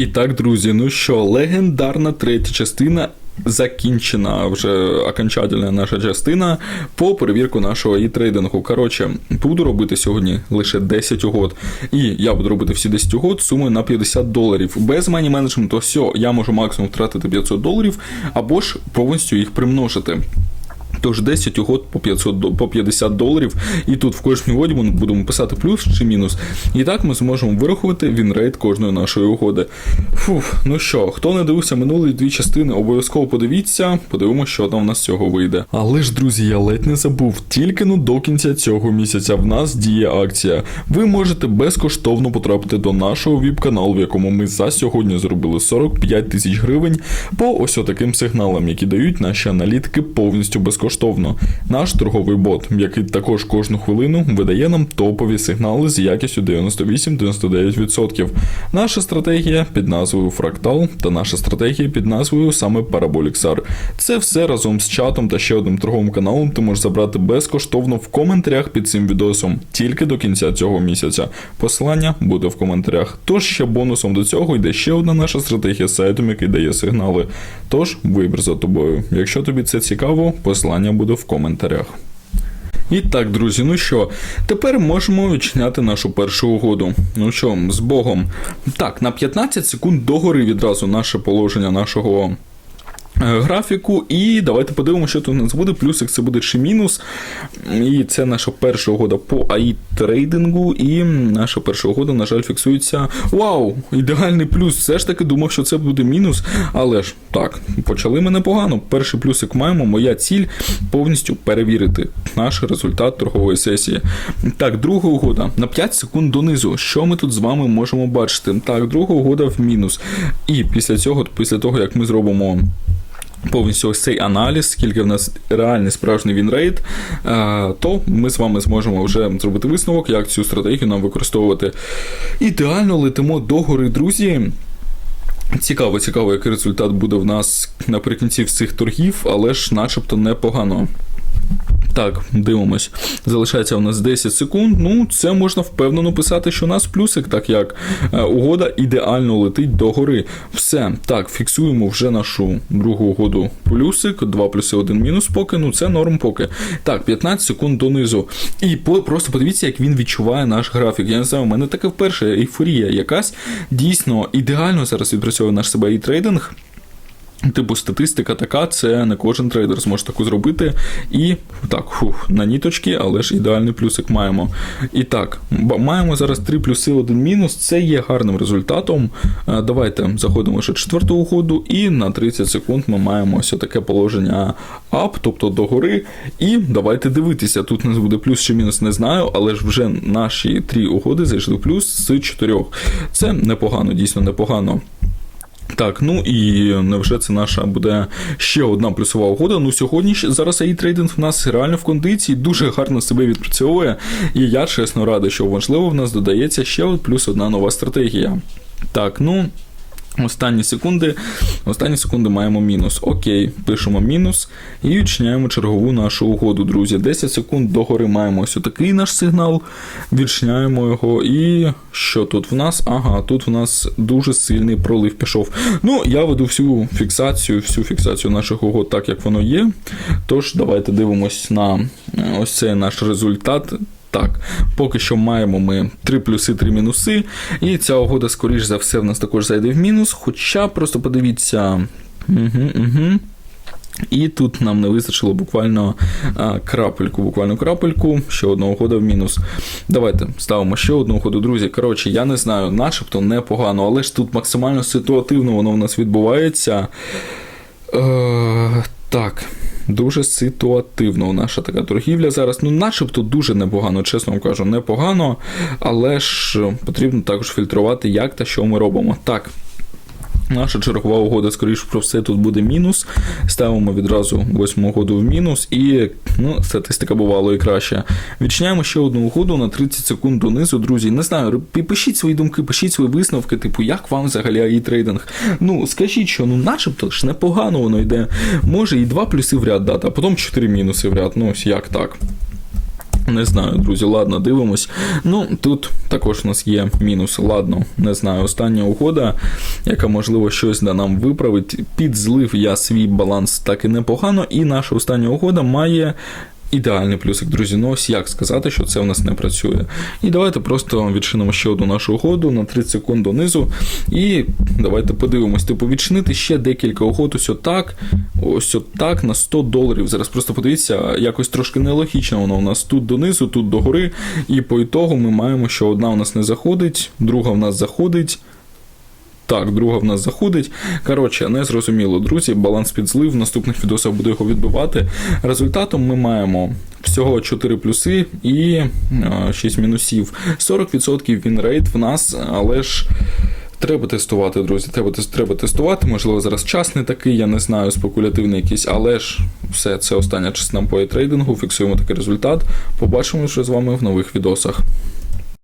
І так, друзі, ну що, легендарна третя частина. Закінчена вже окончательна наша частина по перевірку нашого і трейдингу. Коротше, буду робити сьогодні лише 10 угод. І я буду робити всі 10 угод сумою на 50 доларів. Без мані менеджменту, все, я можу максимум втратити 500 доларів або ж повністю їх примножити. Тож 10 угод по 500 по 50 доларів, і тут в кожній угоді ми будемо писати плюс чи мінус. І так ми зможемо вирахувати вінрейт кожної нашої угоди. Фух, ну що, хто не дивився минулі дві частини, обов'язково подивіться, подивимося, що там в нас з цього вийде. Але ж, друзі, я ледь не забув, тільки ну до кінця цього місяця в нас діє акція. Ви можете безкоштовно потрапити до нашого віп-каналу, в якому ми за сьогодні зробили 45 тисяч гривень по ось отаким сигналам, які дають наші аналітики повністю безкоштовно. Наш торговий бот, який також кожну хвилину видає нам топові сигнали з якістю 98-99%. Наша стратегія під назвою Фрактал та наша стратегія під назвою саме Parabolic Це все разом з чатом та ще одним торговим каналом ти можеш забрати безкоштовно в коментарях під цим відосом тільки до кінця цього місяця. Посилання буде в коментарях. Тож ще бонусом до цього йде ще одна наша стратегія з сайтом, який дає сигнали. Тож вибір за тобою. Якщо тобі це цікаво, посилання буде в коментарях. І так, друзі, ну що, тепер можемо відчиняти нашу першу угоду. Ну що, з Богом. Так, на 15 секунд догори відразу наше положення нашого. Е, Графіку, і давайте подивимося, що тут у нас буде. Плюсик це буде чи мінус. І це наша перша угода по АІ трейдингу. І наша перша угода, на жаль, фіксується. Вау! Ідеальний плюс. Все ж таки думав, що це буде мінус. Але ж так, почали ми непогано. Перший плюсик маємо. Моя ціль повністю перевірити наш результат торгової сесії. Так, друга угода на 5 секунд донизу. Що ми тут з вами можемо бачити? Так, друга угода в мінус. І після цього, після того, як ми зробимо. Повністю ось цей аналіз, скільки в нас реальний справжній вінрейт, е, то ми з вами зможемо вже зробити висновок, як цю стратегію нам використовувати. Ідеально летимо до гори, друзі. Цікаво, цікаво, який результат буде в нас наприкінці всіх торгів, але ж начебто непогано. Так, дивимось. Залишається у нас 10 секунд. Ну, це можна впевнено писати, що у нас плюсик, так як е, угода ідеально летить до гори. Все. Так, фіксуємо вже нашу другу угоду. Плюсик, 2 плюси 1 мінус поки. Ну, це норм поки. Так, 15 секунд донизу. І по, просто подивіться, як він відчуває наш графік. Я не знаю, у мене таке вперше ейфорія якась. Дійсно, ідеально зараз відпрацьовує наш себе і трейдинг. Типу, статистика така, це не кожен трейдер зможе таку зробити. І так, фух, на ніточки, але ж ідеальний плюсик маємо. І так, маємо зараз 3 плюси, 1 мінус. Це є гарним результатом. Е, Давайте заходимо ще в четверту угоду, і на 30 секунд ми маємо ось таке положення ап, тобто догори. І давайте дивитися. Тут у нас буде плюс чи мінус, не знаю, але ж вже наші три угоди зайшли в плюс з 4. Це непогано, дійсно непогано. Так, ну і невже це наша буде ще одна плюсова угода? Ну сьогодні зараз AI трейдинг в нас реально в кондиції, дуже гарно себе відпрацьовує. І я чесно радий, що важливо в нас додається ще плюс одна нова стратегія. Так, ну. Останні секунди, останні секунди маємо мінус. Окей, пишемо мінус і відчиняємо чергову нашу угоду, друзі. 10 секунд догори маємо ось такий наш сигнал. Відчиняємо його. І що тут в нас? Ага, тут в нас дуже сильний пролив пішов. Ну, я веду всю фіксацію, всю фіксацію наших угод так, як воно є. Тож, давайте дивимось на ось цей наш результат. Так, поки що маємо ми 3 плюси, 3 мінуси. І ця угода, скоріш за все, в нас також зайде в мінус. Хоча просто подивіться. Угу, угу. І тут нам не вистачило буквально а, крапельку, буквально крапельку, ще одна угода в мінус. Давайте ставимо ще одну угоду, друзі. Коротше, я не знаю, начебто непогано, але ж тут максимально ситуативно воно в нас відбувається. Е, так. Дуже ситуативно наша така торгівля зараз. Ну, начебто дуже непогано, чесно вам кажу, непогано, але ж потрібно також фільтрувати, як та що ми робимо. Так. Наша чергова угода, скоріш про все, тут буде мінус. Ставимо відразу восьму угоду в мінус, і ну, статистика бувало і краще. Відчиняємо ще одну угоду на 30 секунд донизу, друзі. Не знаю, пишіть свої думки, пишіть свої висновки, типу, як вам взагалі AI трейдинг. Ну, скажіть, що ну начебто ж непогано воно йде. Може і два плюси в ряд дати, а потім чотири мінуси в ряд. Ну, ось як так. Не знаю, друзі, ладно, дивимось. Ну, тут також у нас є мінус. Ладно, не знаю. Остання угода, яка, можливо, щось да нам виправить. Підзлив я свій баланс так і непогано, і наша остання угода має. Ідеальний плюсик, друзі. Ну ось як сказати, що це в нас не працює. І давайте просто відчинимо ще одну нашу угоду на 30 секунд донизу. І давайте подивимось. Типу, відчинити ще декілька угод, ось отак, ось отак на 100 доларів. Зараз просто подивіться, якось трошки нелогічно воно у нас тут донизу, тут догори. І по ітогу ми маємо, що одна у нас не заходить, друга в нас заходить. Так, друга в нас заходить. Коротше, не зрозуміло, друзі. Баланс підзлив. В наступних відосах буду його відбивати. Результатом ми маємо всього 4 плюси і е, 6 мінусів. 40% вінрейт в нас, але ж. Треба тестувати, друзі. Треба, треба тестувати. Можливо, зараз час не такий, я не знаю, спекулятивний якийсь, але ж все, це остання частина по трейдингу. Фіксуємо такий результат. Побачимо вже з вами в нових відосах.